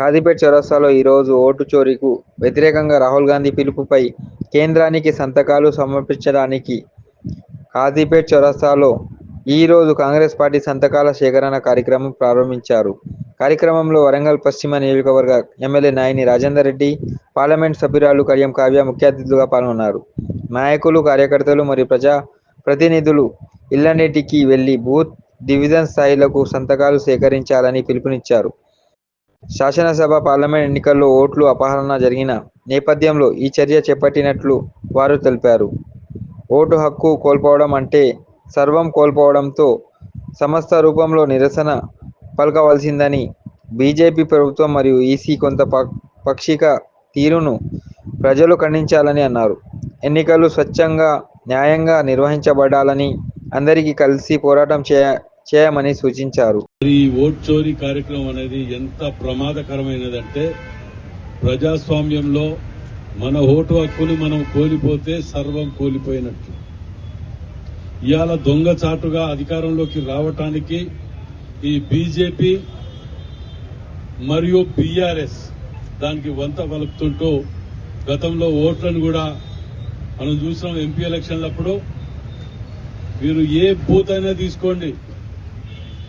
ఖాదీపేట్ చౌరస్తాలో ఈరోజు ఓటు చోరీకు వ్యతిరేకంగా రాహుల్ గాంధీ పిలుపుపై కేంద్రానికి సంతకాలు సమర్పించడానికి కాజీపేట్ చౌరస్తాలో ఈరోజు కాంగ్రెస్ పార్టీ సంతకాల సేకరణ కార్యక్రమం ప్రారంభించారు. కార్యక్రమంలో వరంగల్ పశ్చిమ నియోజకవర్గ ఎమ్మెల్యే నాయని రాజేందర్ రెడ్డి పార్లమెంట్ సభ్యురాలు కడియం కావ్య ముఖ్య అతిథులుగా పాల్గొన్నారు. నాయకులు కార్యకర్తలు మరియు ప్రజా ప్రతినిధులు ఇళ్ళన్నిటికీ వెళ్ళి బూత్ డివిజన్ స్థాయిలకు సంతకాలు సేకరించాలని పిలుపునిచ్చారు. శాసనసభ పార్లమెంట్ ఎన్నికల్లో ఓట్లు అపహరణ జరిగిన నేపథ్యంలో ఈ చర్య చేపట్టినట్లు వారు తెలిపారు. ఓటు హక్కు కోల్పోవడం అంటే సర్వం కోల్పోవడంతో సమస్త రూపంలో నిరసన పలకవలసిందని బీజేపీ ప్రభుత్వం మరియు ఈసీ కొంత ప- పక్షిక తీరును ప్రజలు ఖండించాలని అన్నారు. ఎన్నికలు స్వచ్ఛంగా న్యాయంగా నిర్వహించబడాలని అందరికీ కలిసి పోరాటం చేయ చేయమని సూచించారు. మరి ఈ ఓట్ చోరీ కార్యక్రమం అనేది ఎంత ప్రమాదకరమైనదంటే ప్రజాస్వామ్యంలో మన ఓటు హక్కుని మనం కోల్పోతే సర్వం కోల్పోయినట్టు. ఇవాళ దొంగచాటుగా అధికారంలోకి రావటానికి ఈ బీజేపీ మరియు బీఆర్ఎస్ దానికి వంత వలుపుతుంటూ గతంలో ఓట్లను కూడా మనం చూసినాం ఎంపీ ఎలక్షన్లప్పుడు. మీరు ఏ బూత్ అయినా తీసుకోండి.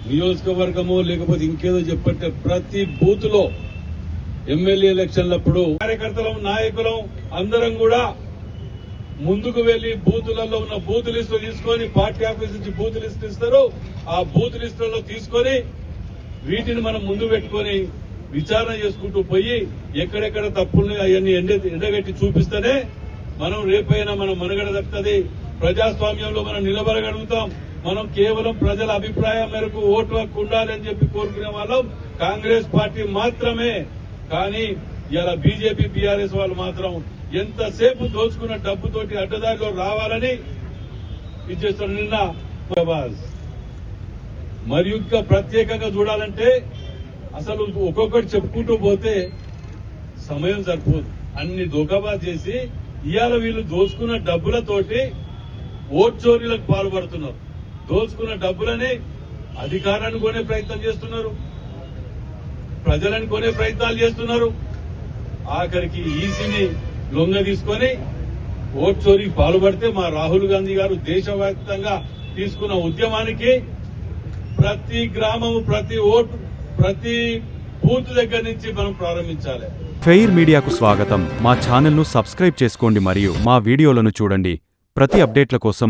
నియోజకవర్గము లేకపోతే ఇంకేదో చెప్పంటే ప్రతి బూత్లో ఎమ్మెల్యే ఎలక్షన్లప్పుడు కార్యకర్తలం నాయకులం అందరం కూడా ముందుకు వెళ్ళి బూతులలో ఉన్న బూత్ లిస్టు తీసుకొని పార్టీ ఆఫీస్ నుంచి బూత్ లిస్ట్ ఇస్తారు. ఆ బూత్ లిస్టులలో తీసుకొని వీటిని మనం ముందు పెట్టుకొని విచారణ చేసుకుంటూ పోయి ఎక్కడెక్కడ తప్పులు అవన్నీ ఎండ ఎండగట్టి చూపిస్తేనే మనం రేపైనా మనం మనగడ దక్కుతుంది ప్రజాస్వామ్యంలో మనం నిలబడగలుగుతాం. మనం కేవలం ప్రజల అభిప్రాయం మేరకు ఓటు హక్కు ఉండాలని చెప్పి కోరుకునే వాళ్ళం. కాంగ్రెస్ పార్టీ మాత్రమే. కానీ ఇలా బీజేపీ బీఆర్ఎస్ వాళ్ళు మాత్రం ఎంతసేపు దోచుకున్న డబ్బుతోటి అడ్డదారిలో రావాలని ఇచ్చేస్తున్న నిన్న ప్రభాస్. మరియు ఇంకా ప్రత్యేకంగా చూడాలంటే అసలు ఒక్కొక్కటి చెప్పుకుంటూ పోతే సమయం సరిపోదు. అన్ని దోకాబా చేసి ఇవాళ వీళ్ళు దోచుకున్న డబ్బులతోటి ఓట్ చోరీలకు పాల్పడుతున్నారు. దోచుకున్న డబ్బులని అధికారాన్ని కొనే ప్రయత్నం చేస్తున్నారు. ప్రజలను కొనే ప్రయత్నాలు చేస్తున్నారు. ఆఖరికి ఈసీని లొంగ తీసుకొని ఓట్ చోరీకి పాల్పడితే మా రాహుల్ గాంధీ గారు దేశవ్యాప్తంగా తీసుకున్న ఉద్యమానికి ప్రతి గ్రామం ప్రతి ఓటు ప్రతి బూత్ దగ్గర నుంచి మనం ప్రారంభించాలి. ఫెయిర్ మీడియాకు స్వాగతం. మా ఛానల్ను సబ్స్క్రైబ్ చేసుకోండి మరియు మా వీడియోలను చూడండి. ప్రతి అప్డేట్ల కోసం